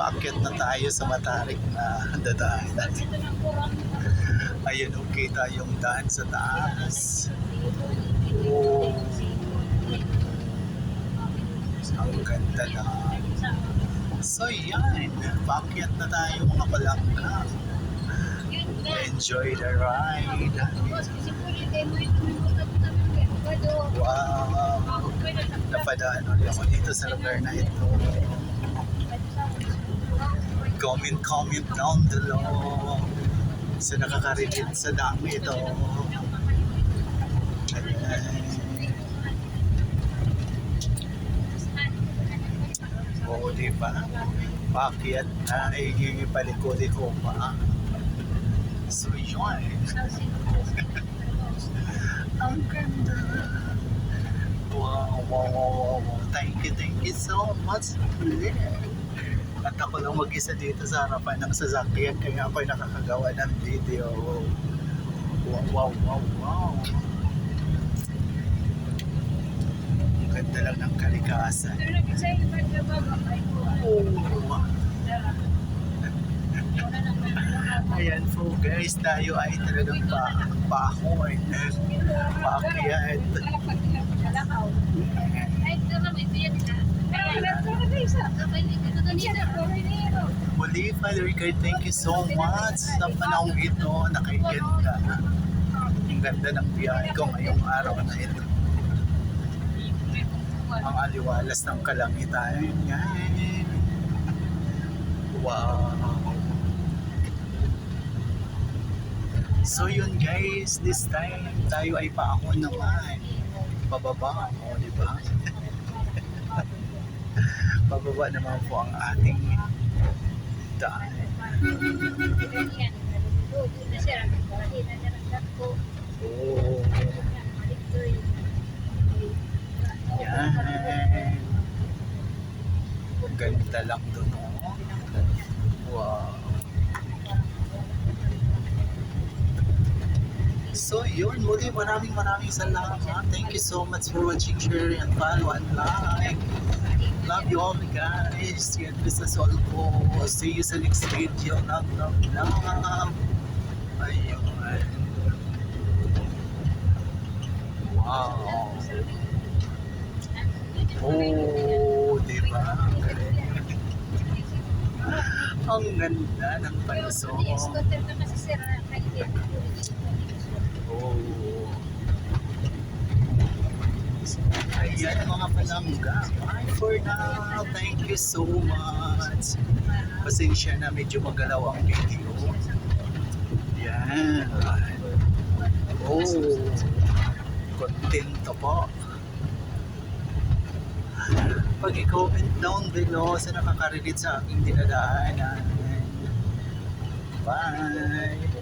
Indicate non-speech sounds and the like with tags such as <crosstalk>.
Paakyat na tayo sa matarik na dadaanan. Ayun, okay tayong daan sa taas. Oh, ang ganda na. So yan, paakyat na tayo mga palangka. Enjoy the ride. Wow! Napadaan ulit ako dito sa lugar na ito. Comment, comment down below sa nakaka-relate sa dami ito. Oo, di ba? Pakyat na ay paliko-liko pa. So, yun. <laughs> Ang ganda. Wow, wow, wow, wow. Thank you, thank you so much. At ako lang mag-isa dito sa harapan ng sasakyan kaya ako'y nakakagawa ng video. Wow, wow, wow, wow. Ang ganda lang ng kalikasan. Oh. <laughs> Ayan po guys, tayo ay talagang pa pahoy. Paakyat. Muli, Father Ricard, thank you so much sa panahong ito. Nakaganda. Ang ganda ng biyahe ko ngayong araw na ito. Ang aliwalas ng kalangitan. Wow. So yun guys, this time tayo ay paako naman. Pababa, o di ba? Pababa naman po ang ating daan. Oh, yan. Ganda lang doon, oh. Wow. So yun, muli maraming maraming salamat. Thank you so much for watching, share, and follow, and like. Love you all guys. Yan po sa sol ko. See you sa next video. Love, love, love. Ayun. Wow. Oh, di ba? Ang galing. Ang ganda ng palusong. Oh. Ayan mga palangga. Bye for now. Thank you so much. Pasensya na medyo magalaw ang video. Yan. Oh. Kontento po. Pag-comment down below sa nakaka-relate sa aking dinadaanan. Bye.